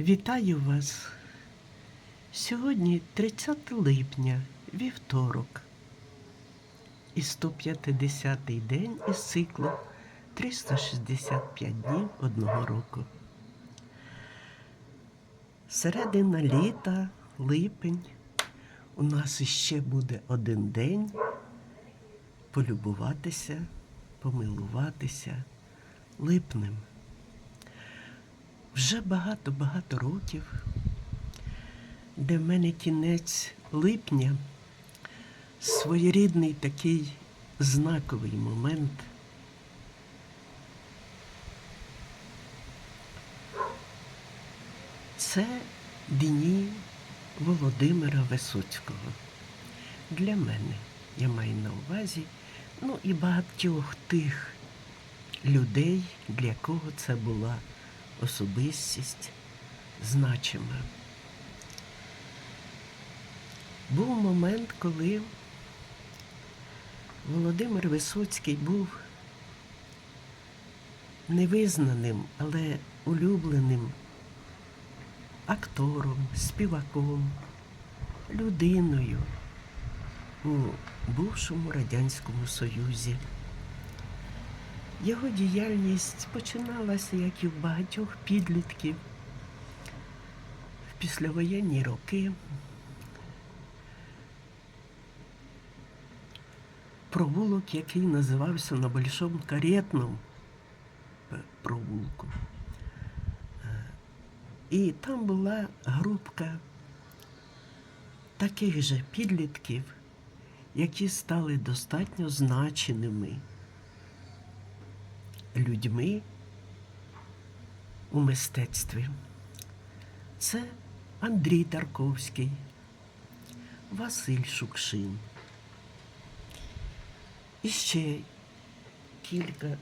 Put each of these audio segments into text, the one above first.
Вітаю вас. Сьогодні 30 липня, вівторок. І 150-й день із циклу 365 днів одного року. Середина літа, липень. У нас іще буде один день полюбуватися, помилуватися липнем. Вже багато-багато років, де в мене кінець липня, своєрідний такий знаковий момент. Це дні Володимира Висоцького. Для мене, я маю на увазі, ну і багатьох тих людей, для кого це була особистість значима. Був момент, коли Володимир Висоцький був невизнаним, але улюбленим актором, співаком, людиною у бувшому Радянському Союзі. Його діяльність починалася, як і в багатьох підлітків, в післявоєнні роки. Провулок, який називався на Большому Каретному провулку. І там була групка таких же підлітків, які стали достатньо значеними людьми у мистецтві. Це Андрій Тарковський, Василь Шукшин. І ще кілька.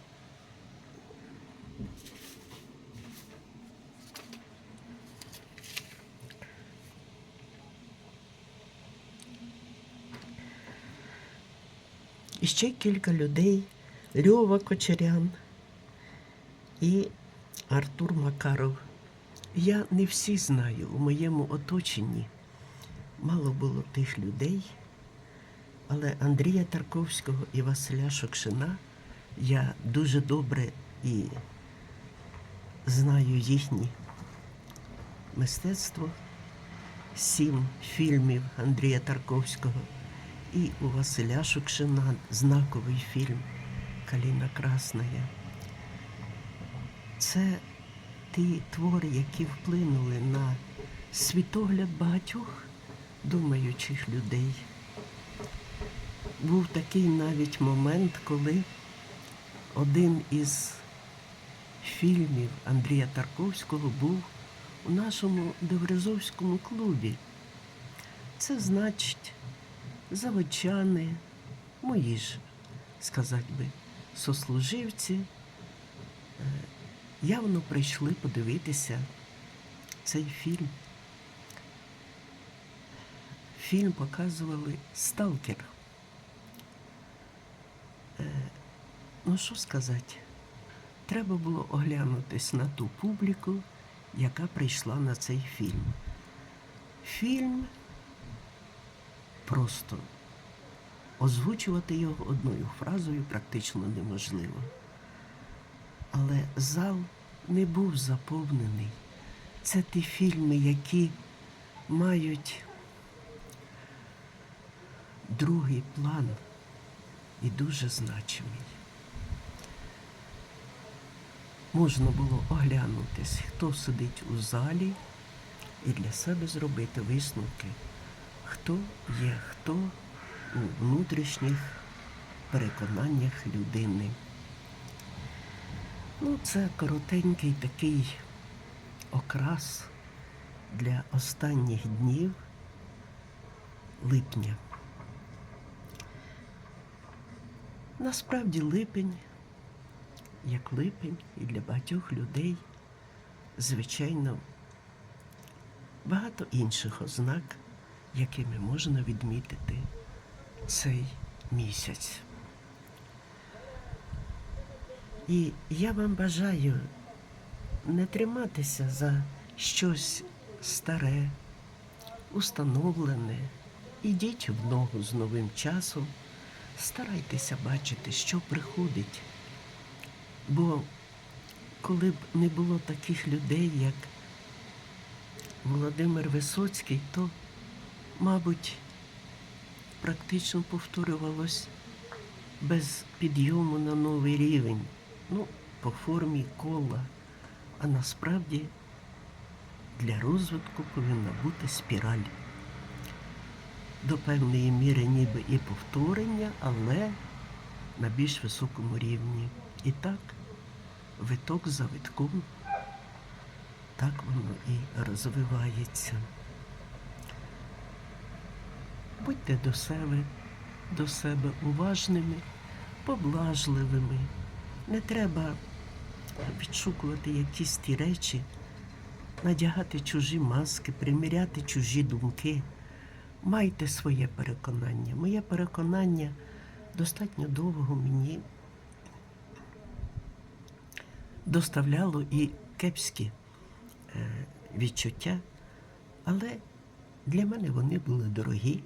І ще кілька людей. Льова Кочерян і Артур Макаров. Я не всі знаю у моєму оточенні. Мало було тих людей, але Андрія Тарковського і Василя Шокшина я дуже добре і знаю їхнє мистецтво. Сім фільмів Андрія Тарковського і у Василя Шукшина знаковий фільм Каліна Красная. Це ті твори, які вплинули на світогляд багатьох думаючих людей. Був такий навіть момент, коли один із фільмів Андрія Тарковського був у нашому Деврезовському клубі. Це значить заводчани, мої ж, сказати би, сослуживці, е, явно прийшли подивитися цей фільм. Фільм показували Сталкер. Е, Ну, що сказати? Треба було оглянутись на ту публіку, яка прийшла на цей фільм. Фільм просто озвучувати його одною фразою практично неможливо. Але зал не був заповнений. Це ті фільми, які мають другий план і дуже значимий. Можна було оглянутись, хто сидить у залі, і для себе зробити висновки, хто є хто у внутрішніх переконаннях людини. Ну, це коротенький такий окрас для останніх днів липня. Насправді липень, як липень, і для багатьох людей, звичайно, багато інших ознак, якими можна відмітити цей місяць. І я вам бажаю не триматися за щось старе, установлене, ідіть в ногу з новим часом, старайтеся бачити, що приходить. Бо коли б не було таких людей, як Володимир Висоцький, то, мабуть, практично повторювалось без підйому на новий рівень. Ну, по формі кола. А насправді для розвитку повинна бути спіраль. До певної міри ніби і повторення, але на більш високому рівні. І так, виток за витком, так воно і розвивається. Будьте до себе, до себе уважними, поблажливими. Не треба відшукувати якісь ті речі, надягати чужі маски, приміряти чужі думки. Майте своє переконання. Моє переконання достатньо довго мені доставляло і кепські е, відчуття, але для мене вони були дорогі,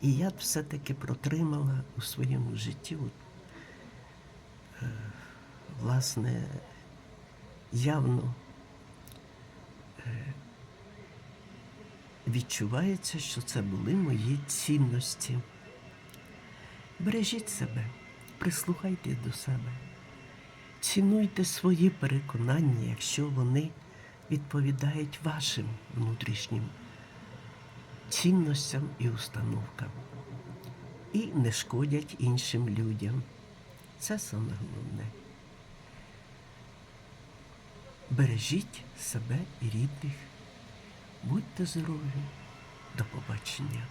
і я все-таки протримала у своєму житті власне, явно е, відчувається, що це були мої цінності. Бережіть себе, прислухайтесь до себе, цінуйте свої переконання, якщо вони відповідають вашим внутрішнім цінностям і установкам і не шкодять іншим людям. Це саме головне. Бережіть себе і рідних. Будьте здорові. До побачення.